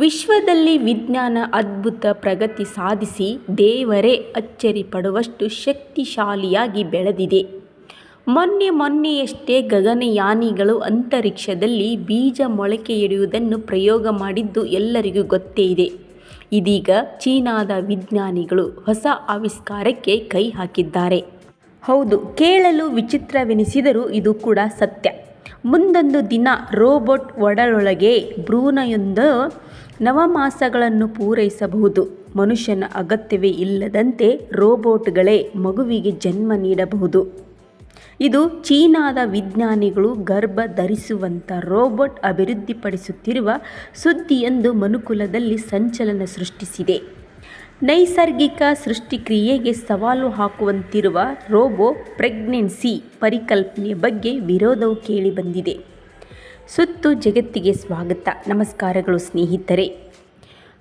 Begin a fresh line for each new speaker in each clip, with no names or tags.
ವಿಶ್ವದಲ್ಲಿ ವಿಜ್ಞಾನ ಅದ್ಭುತ ಪ್ರಗತಿ ಸಾಧಿಸಿ ದೇವರೇ ಅಚ್ಚರಿ ಪಡುವಷ್ಟು ಶಕ್ತಿಶಾಲಿಯಾಗಿ ಬೆಳೆದಿದೆ. ಮೊನ್ನೆ ಮೊನ್ನೆಯಷ್ಟೇ ಗಗನಯಾನಿಗಳು ಅಂತರಿಕ್ಷದಲ್ಲಿ ಬೀಜ ಮೊಳಕೆಯೊಡೆಯುವುದನ್ನು ಪ್ರಯೋಗ ಮಾಡಿದ್ದು ಎಲ್ಲರಿಗೂ ಗೊತ್ತೇ ಇದೆ. ಇದೀಗ ಚೀನಾದ ವಿಜ್ಞಾನಿಗಳು ಹೊಸ ಆವಿಷ್ಕಾರಕ್ಕೆ ಕೈ ಹಾಕಿದ್ದಾರೆ. ಹೌದು, ಕೇಳಲು ವಿಚಿತ್ರವೆನಿಸಿದರೂ ಇದು ಕೂಡ ಸತ್ಯ. ಮುಂದೊಂದು ದಿನ ರೋಬೋಟ್ ಒಡಲೊಳಗೆ ಭ್ರೂಣೆಯೊಂದು ನವಮಾಸಗಳನ್ನು ಪೂರೈಸಬಹುದು. ಮನುಷ್ಯನ ಅಗತ್ಯವೇ ಇಲ್ಲದಂತೆ ರೋಬೋಟ್ಗಳೇ ಮಗುವಿಗೆ ಜನ್ಮ ನೀಡಬಹುದು. ಇದು ಚೀನಾದ ವಿಜ್ಞಾನಿಗಳು ಗರ್ಭ ಧರಿಸುವಂಥ ರೋಬೋಟ್ ಅಭಿವೃದ್ಧಿಪಡಿಸುತ್ತಿರುವ ಸುದ್ದಿಯೊಂದು ಮನುಕುಲದಲ್ಲಿ ಸಂಚಲನ ಸೃಷ್ಟಿಸಿದೆ. ನೈಸರ್ಗಿಕ ಸೃಷ್ಟಿಕ್ರಿಯೆಗೆ ಸವಾಲು ಹಾಕುವಂತಿರುವ ರೋಬೋ ಪ್ರೆಗ್ನೆನ್ಸಿ ಪರಿಕಲ್ಪನೆಯ ಬಗ್ಗೆ ವಿರೋಧವು ಕೇಳಿಬಂದಿದೆ. ಸುತ್ತು ಜಗತ್ತಿಗೆ ಸ್ವಾಗತ. ನಮಸ್ಕಾರಗಳು ಸ್ನೇಹಿತರೆ.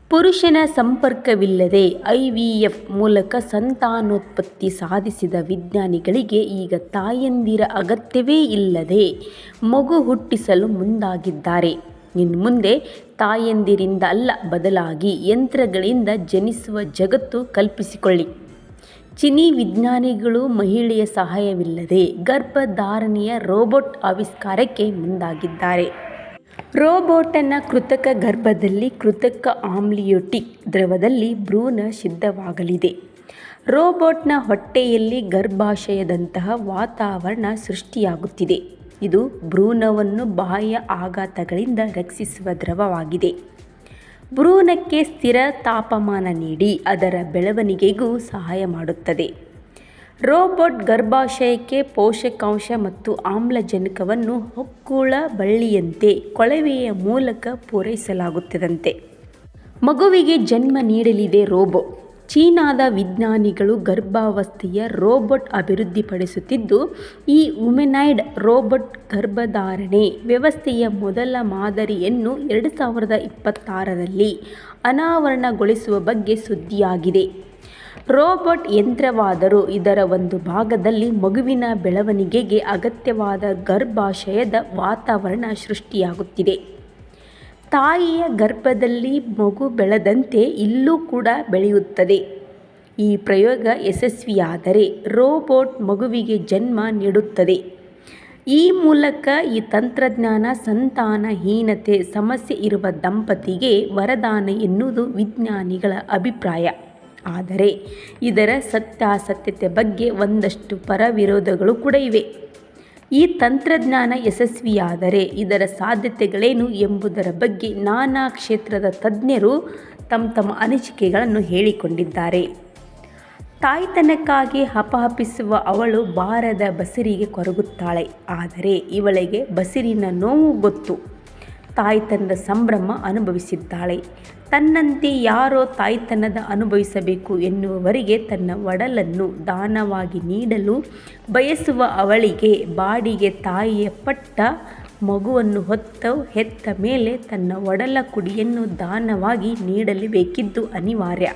ಪುರುಷನ ಸಂಪರ್ಕವಿಲ್ಲದೆ ಐವಿಎಫ್ ಮೂಲಕ ಸಂತಾನೋತ್ಪತ್ತಿ ಸಾಧಿಸಿದ ವಿಜ್ಞಾನಿಗಳಿಗೆ ಈಗ ತಾಯಂದಿರ ಅಗತ್ಯವೇ ಇಲ್ಲದೆ ಮಗು ಹುಟ್ಟಿಸಲು ಮುಂದಾಗಿದ್ದಾರೆ. ಇನ್ಮುಂದೆ ತಾಯಂದಿರಿಂದ ಅಲ್ಲ ಬದಲಾಗಿ ಯಂತ್ರಗಳಿಂದ ಜನಿಸುವ ಜಗತ್ತು ಕಲ್ಪಿಸಿಕೊಳ್ಳಿ. ಚಿನಿ ವಿಜ್ಞಾನಿಗಳು ಮಹಿಳೆಯ ಸಹಾಯವಿಲ್ಲದೆ ಗರ್ಭಧಾರಣೆಯ ರೋಬೋಟ್ ಆವಿಷ್ಕಾರಕ್ಕೆ ಮುಂದಾಗಿದ್ದಾರೆ. ರೋಬೋಟನ್ನು ಕೃತಕ ಗರ್ಭದಲ್ಲಿ ಕೃತಕ ಆಮ್ಲಿಯೋಟಿಕ್ ದ್ರವದಲ್ಲಿ ಭ್ರೂಣ ಸಿದ್ಧವಾಗಲಿದೆ. ರೋಬೋಟ್ನ ಹೊಟ್ಟೆಯಲ್ಲಿ ಗರ್ಭಾಶಯದಂತಹ ವಾತಾವರಣ ಸೃಷ್ಟಿಯಾಗುತ್ತಿದೆ. ಇದು ಭ್ರೂಣವನ್ನು ಬಾಹ್ಯ ಆಘಾತಗಳಿಂದ ರಕ್ಷಿಸುವ ದ್ರವವಾಗಿದೆ. ಭ್ರೂಣಕ್ಕೆ ಸ್ಥಿರ ತಾಪಮಾನ ನೀಡಿ ಅದರ ಬೆಳವಣಿಗೆಗೂ ಸಹಾಯ ಮಾಡುತ್ತದೆ. ರೋಬೋಟ್ ಗರ್ಭಾಶಯಕ್ಕೆ ಪೋಷಕಾಂಶ ಮತ್ತು ಆಮ್ಲಜನಕವನ್ನು ಹೊಕ್ಕುಳ ಬಳ್ಳಿಯಂತೆ ಕೊಳವೆಯ ಮೂಲಕ ಪೂರೈಸಲಾಗುತ್ತದಂತೆ. ಮಗುವಿಗೆ ಜನ್ಮ ನೀಡಲಿದೆ ರೋಬೋ. ಚೀನಾದ ವಿಜ್ಞಾನಿಗಳು ಗರ್ಭಾವಸ್ಥೆಯ ರೋಬೋಟ್ ಅಭಿವೃದ್ಧಿಪಡಿಸುತ್ತಿದ್ದು, ಈ ವುಮೆನೈಡ್ ರೋಬೋಟ್ ಗರ್ಭಧಾರಣೆ ವ್ಯವಸ್ಥೆಯ ಮೊದಲ ಮಾದರಿಯನ್ನು ಎರಡು ಸಾವಿರದ ಇಪ್ಪತ್ತಾರರಲ್ಲಿ ಅನಾವರಣಗೊಳಿಸುವ ಬಗ್ಗೆ ಸುದ್ದಿಯಾಗಿದೆ. ರೋಬೋಟ್ ಯಂತ್ರವಾದರೂ ಇದರ ಒಂದು ಭಾಗದಲ್ಲಿ ಮಗುವಿನ ಬೆಳವಣಿಗೆಗೆ ಅಗತ್ಯವಾದ ಗರ್ಭಾಶಯದ ವಾತಾವರಣ ಸೃಷ್ಟಿಯಾಗುತ್ತಿದೆ. ತಾಯಿಯ ಗರ್ಭದಲ್ಲಿ ಮಗು ಬೆಳೆದಂತೆ ಇಲ್ಲೂ ಕೂಡ ಬೆಳೆಯುತ್ತದೆ. ಈ ಪ್ರಯೋಗ ಯಶಸ್ವಿಯಾದರೆ ರೋಬೋಟ್ ಮಗುವಿಗೆ ಜನ್ಮ ನೀಡುತ್ತದೆ. ಈ ಮೂಲಕ ಈ ತಂತ್ರಜ್ಞಾನ ಸಂತಾನಹೀನತೆ, ಸಮಸ್ಯೆ ಇರುವ ದಂಪತಿಗೆ ವರದಾನ ಎನ್ನುವುದು ವಿಜ್ಞಾನಿಗಳ ಅಭಿಪ್ರಾಯ. ಆದರೆ ಇದರ ಸತ್ಯಾಸತ್ಯತೆ ಬಗ್ಗೆ ಒಂದಷ್ಟು ಪರವಿರೋಧಗಳು ಕೂಡ ಇವೆ. ಈ ತಂತ್ರಜ್ಞಾನ ಯಶಸ್ವಿಯಾದರೆ ಇದರ ಸಾಧ್ಯತೆಗಳೇನು ಎಂಬುದರ ಬಗ್ಗೆ ನಾನಾ ಕ್ಷೇತ್ರದ ತಜ್ಞರು ತಮ್ಮ ತಮ್ಮ ಅನಿಸಿಕೆಗಳನ್ನು ಹೇಳಿಕೊಂಡಿದ್ದಾರೆ. ತಾಯ್ತನಕ್ಕಾಗಿ ಹಪಹಪಿಸುವ ಅವಳು ಬಾರದ ಬಸಿರಿಗೆ ಕೊರಗುತ್ತಾಳೆ. ಆದರೆ ಇವಳಿಗೆ ಬಸಿರಿನ ನೋವು ಗೊತ್ತು. ತಾಯ್ತನದ ಸಂಭ್ರಮ ಅನುಭವಿಸಿದ್ದಾಳೆ. ತನ್ನಂತೆ ಯಾರೋ ತಾಯ್ತನದ ಅನುಭವಿಸಬೇಕು ಎನ್ನುವವರಿಗೆ ತನ್ನ ಒಡಲನ್ನು ದಾನವಾಗಿ ನೀಡಲು ಬಯಸುವ ಅವಳಿಗೆ ಬಾಡಿಗೆ ತಾಯಿಯ ಪಟ್ಟ ಮಗುವನ್ನು ಹೊತ್ತು ಹೆತ್ತ ಮೇಲೆ ತನ್ನ ಒಡಲ ಕುಡಿಯನ್ನು ದಾನವಾಗಿ ನೀಡಲೇಬೇಕಿದ್ದು ಅನಿವಾರ್ಯ.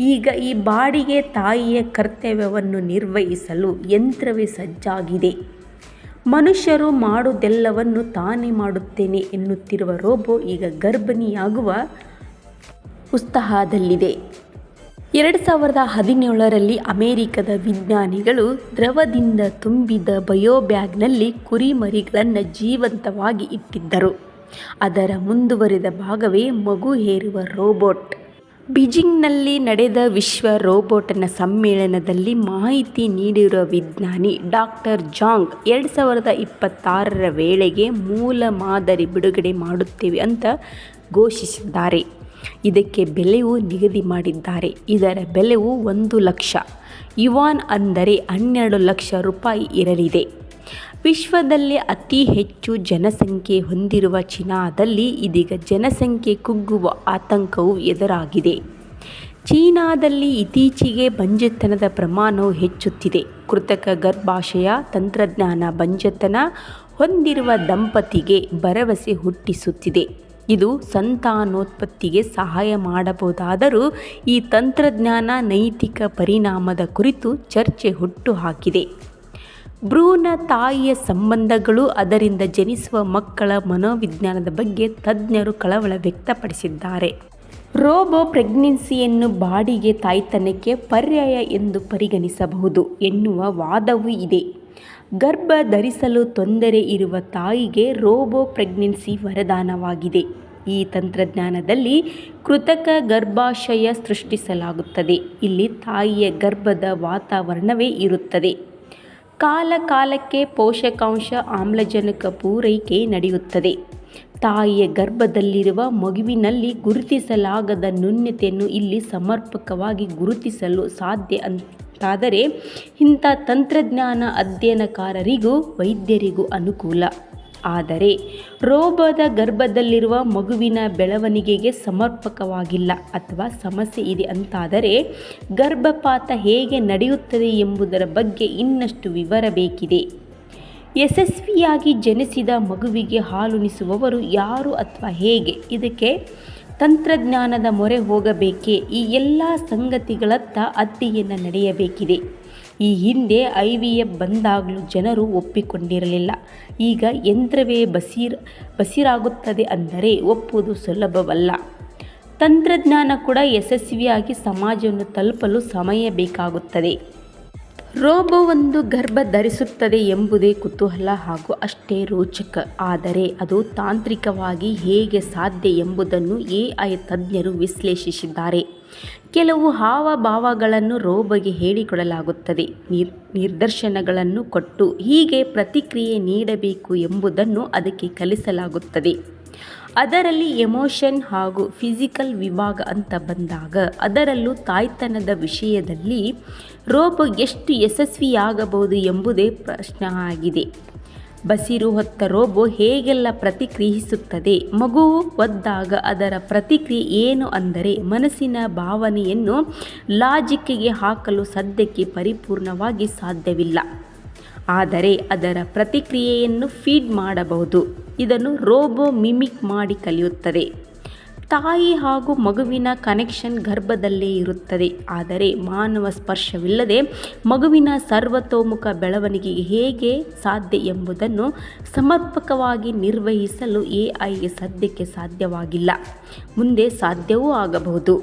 ಈಗ ಈ ಬಾಡಿಗೆ ತಾಯಿಯ ಕರ್ತವ್ಯವನ್ನು ನಿರ್ವಹಿಸಲು ಯಂತ್ರವೇ ಸಜ್ಜಾಗಿದೆ. ಮನುಷ್ಯರು ಮಾಡುವುದೆಲ್ಲವನ್ನು ತಾನೇ ಮಾಡುತ್ತೇನೆ ಎನ್ನುತ್ತಿರುವ ರೋಬೋ ಈಗ ಗರ್ಭಿಣಿಯಾಗುವ ಉತ್ಸಾಹದಲ್ಲಿದೆ. ಎರಡು ಸಾವಿರದ ಹದಿನೇಳರಲ್ಲಿ ಅಮೆರಿಕದ ವಿಜ್ಞಾನಿಗಳು ದ್ರವದಿಂದ ತುಂಬಿದ ಬಯೋಬ್ಯಾಗ್ನಲ್ಲಿ ಕುರಿಮರಿಗಳನ್ನು ಜೀವಂತವಾಗಿ ಇಟ್ಟಿದ್ದರು. ಅದರ ಮುಂದುವರಿದ ಭಾಗವೇ ಮಗು ಹೇರುವ ರೋಬೋಟ್. ಬೀಜಿಂಗ್ನಲ್ಲಿ ನಡೆದ ವಿಶ್ವ ರೋಬೋಟ್ನ ಸಮ್ಮೇಳನದಲ್ಲಿ ಮಾಹಿತಿ ನೀಡಿರುವ ವಿಜ್ಞಾನಿ ಡಾಕ್ಟರ್ ಜಾಂಗ್, ಎರಡು ಸಾವಿರದ ಇಪ್ಪತ್ತಾರರ ವೇಳೆಗೆ ಮೂಲ ಮಾದರಿ ಬಿಡುಗಡೆ ಮಾಡುತ್ತೇವೆ ಅಂತ ಘೋಷಿಸಿದ್ದಾರೆ. ಇದಕ್ಕೆ ಬೆಲೆಯು ನಿಗದಿ ಮಾಡಿದ್ದಾರೆ. ಇದರ ಬೆಲೆಯು ಒಂದು ಲಕ್ಷ ಯುವಾನ್ ಅಂದರೆ ಹನ್ನೆರಡು ಲಕ್ಷ ರೂಪಾಯಿ ಇರಲಿದೆ. ವಿಶ್ವದಲ್ಲೇ ಅತಿ ಹೆಚ್ಚು ಜನಸಂಖ್ಯೆ ಹೊಂದಿರುವ ಚೀನಾದಲ್ಲಿ ಇದೀಗ ಜನಸಂಖ್ಯೆ ಕುಗ್ಗುವ ಆತಂಕವು ಎದುರಾಗಿದೆ. ಚೀನಾದಲ್ಲಿ ಇತ್ತೀಚೆಗೆ ಬಂಜೆತನದ ಪ್ರಮಾಣವು ಹೆಚ್ಚುತ್ತಿದೆ. ಕೃತಕ ಗರ್ಭಾಶಯ, ತಂತ್ರಜ್ಞಾನ ಬಂಜೆತನ ಹೊಂದಿರುವ ದಂಪತಿಗೆ ಭರವಸೆ ಹುಟ್ಟಿಸುತ್ತಿದೆ. ಇದು ಸಂತಾನೋತ್ಪತ್ತಿಗೆ ಸಹಾಯ ಮಾಡಬಹುದಾದರೂ ಈ ತಂತ್ರಜ್ಞಾನ ನೈತಿಕ ಪರಿಣಾಮದ ಕುರಿತು ಚರ್ಚೆ ಹುಟ್ಟುಹಾಕಿದೆ. ಭ್ರೂಣ ತಾಯಿಯ ಸಂಬಂಧಗಳು ಅದರಿಂದ ಜನಿಸುವ ಮಕ್ಕಳ ಮನೋವಿಜ್ಞಾನದ ಬಗ್ಗೆ ತಜ್ಞರು ಕಳವಳ ವ್ಯಕ್ತಪಡಿಸಿದ್ದಾರೆ. ರೋಬೋ ಪ್ರೆಗ್ನೆನ್ಸಿಯನ್ನು ಬಾಡಿಗೆ ತಾಯ್ತನಕ್ಕೆ ಪರ್ಯಾಯ ಎಂದು ಪರಿಗಣಿಸಬಹುದು ಎನ್ನುವ ವಾದವೂ ಇದೆ. ಗರ್ಭ ಧರಿಸಲು ತೊಂದರೆ ಇರುವ ತಾಯಿಗೆ ರೋಬೋ ಪ್ರೆಗ್ನೆನ್ಸಿ ವರದಾನವಾಗಿದೆ. ಈ ತಂತ್ರಜ್ಞಾನದಲ್ಲಿ ಕೃತಕ ಗರ್ಭಾಶಯ ಸೃಷ್ಟಿಸಲಾಗುತ್ತದೆ. ಇಲ್ಲಿ ತಾಯಿಯ ಗರ್ಭದ ವಾತಾವರಣವೇ ಇರುತ್ತದೆ. ಕಾಲ ಕಾಲಕ್ಕೆ ಪೋಷಕಾಂಶ ಆಮ್ಲಜನಕ ಪೂರೈಕೆ ನಡೆಯುತ್ತದೆ. ತಾಯಿಯ ಗರ್ಭದಲ್ಲಿರುವ ಮಗುವಿನಲ್ಲಿ ಗುರುತಿಸಲಾಗದ ನ್ಯೂನ್ಯತೆಯನ್ನು ಇಲ್ಲಿ ಸಮರ್ಪಕವಾಗಿ ಗುರುತಿಸಲು ಸಾಧ್ಯ ಅಂತಾದರೆ ಇಂಥ ತಂತ್ರಜ್ಞಾನ ಅಧ್ಯಯನಕಾರರಿಗೂ ವೈದ್ಯರಿಗೂ ಅನುಕೂಲ. ಆದರೆ ರೋಬದ ಗರ್ಭದಲ್ಲಿರುವ ಮಗುವಿನ ಬೆಳವಣಿಗೆಗೆ ಸಮರ್ಪಕವಾಗಿಲ್ಲ ಅಥವಾ ಸಮಸ್ಯೆ ಇದೆ ಅಂತಾದರೆ ಗರ್ಭಪಾತ ಹೇಗೆ ನಡೆಯುತ್ತದೆ ಎಂಬುದರ ಬಗ್ಗೆ ಇನ್ನಷ್ಟು ವಿವರ ಬೇಕಿದೆ. ಯಶಸ್ವಿಯಾಗಿ ಜನಿಸಿದ ಮಗುವಿಗೆ ಹಾಲುಣಿಸುವವರು ಯಾರು ಅಥವಾ ಹೇಗೆ? ಇದಕ್ಕೆ ತಂತ್ರಜ್ಞಾನದ ಮೊರೆ ಹೋಗಬೇಕೇ ಈ ಎಲ್ಲ ಸಂಗತಿಗಳತ್ತ ಅತ್ತಿಗೆಯನ್ನು ನಡೆಯಬೇಕಿದೆ. ಈ ಹಿಂದೆ ಐ ವಿ ಎಫ್ ಬಂದಾಗಲೂ ಜನರು ಒಪ್ಪಿಕೊಂಡಿರಲಿಲ್ಲ. ಈಗ ಯಂತ್ರವೇ ಬಸೀರ್, ಬಸಿರಾಗುತ್ತದೆ ಅಂದರೆ ಒಪ್ಪುವುದು ಸುಲಭವಲ್ಲ. ತಂತ್ರಜ್ಞಾನ ಕೂಡ ಯಶಸ್ವಿಯಾಗಿ ಸಮಾಜವನ್ನು ತಲುಪಲು ಸಮಯ ಬೇಕಾಗುತ್ತದೆ. ರೋಬೋ ಒಂದು ಗರ್ಭ ಧರಿಸುತ್ತದೆ ಎಂಬುದೇ ಕುತೂಹಲ ಹಾಗೂ ಅಷ್ಟೇ ರೋಚಕ. ಆದರೆ ಅದು ತಾಂತ್ರಿಕವಾಗಿ ಹೇಗೆ ಸಾಧ್ಯ ಎಂಬುದನ್ನು ಎಐ ತಜ್ಞರು ವಿಶ್ಲೇಷಿಸಿದ್ದಾರೆ. ಕೆಲವು ಹಾವಭಾವಗಳನ್ನು ರೋಬೋಗೆ ಹೇಳಿಕೊಡಲಾಗುತ್ತದೆ. ನಿರ್ ನಿರ್ದರ್ಶನಗಳನ್ನು ಕೊಟ್ಟು ಹೀಗೆ ಪ್ರತಿಕ್ರಿಯೆ ನೀಡಬೇಕು ಎಂಬುದನ್ನು ಅದಕ್ಕೆ ಕಲಿಸಲಾಗುತ್ತದೆ. ಅದರಲ್ಲಿ ಎಮೋಷನ್ ಹಾಗೂ ಫಿಸಿಕಲ್ ವಿಭಾಗ ಅಂತ ಬಂದಾಗ ಅದರಲ್ಲೂ ತಾಯ್ತನದ ವಿಷಯದಲ್ಲಿ ರೋಬೋ ಎಷ್ಟು ಯಶಸ್ವಿಯಾಗಬಹುದು ಎಂಬುದೇ ಪ್ರಶ್ನೆ ಆಗಿದೆ. ಬಸಿರು ಹೊತ್ತ ರೋಬೋ ಹೇಗೆಲ್ಲ ಪ್ರತಿಕ್ರಿಯಿಸುತ್ತದೆ? ಮಗುವು ಒದ್ದಾಗ ಅದರ ಪ್ರತಿಕ್ರಿಯೆ ಏನು ಅಂದರೆ ಮನಸ್ಸಿನ ಭಾವನೆಯನ್ನು ಲಾಜಿಕ್ಕಿಗೆ ಹಾಕಲು ಸದ್ಯಕ್ಕೆ ಪರಿಪೂರ್ಣವಾಗಿ ಸಾಧ್ಯವಿಲ್ಲ. ಆದರೆ ಅದರ ಪ್ರತಿಕ್ರಿಯೆಯನ್ನು ಫೀಡ್ ಮಾಡಬಹುದು. ಇದನ್ನು ರೋಬೋ ಮಿಮಿಕ್ ಮಾಡಿ ಕಲಿಯುತ್ತದೆ. ತಾಯಿ ಹಾಗೂ ಮಗುವಿನ ಕನೆಕ್ಷನ್ ಗರ್ಭದಲ್ಲೇ ಇರುತ್ತದೆ. ಆದರೆ ಮಾನವ ಸ್ಪರ್ಶವಿಲ್ಲದೆ ಮಗುವಿನ ಸರ್ವತೋಮುಖ ಬೆಳವಣಿಗೆ ಹೇಗೆ ಸಾಧ್ಯ ಎಂಬುದನ್ನು ಸಮರ್ಪಕವಾಗಿ ನಿರ್ವಹಿಸಲು ಎಐಗೆ ಸದ್ಯಕ್ಕೆ ಸಾಧ್ಯವಾಗಿಲ್ಲ. ಮುಂದೆ ಸಾಧ್ಯವೂ ಆಗಬಹುದು.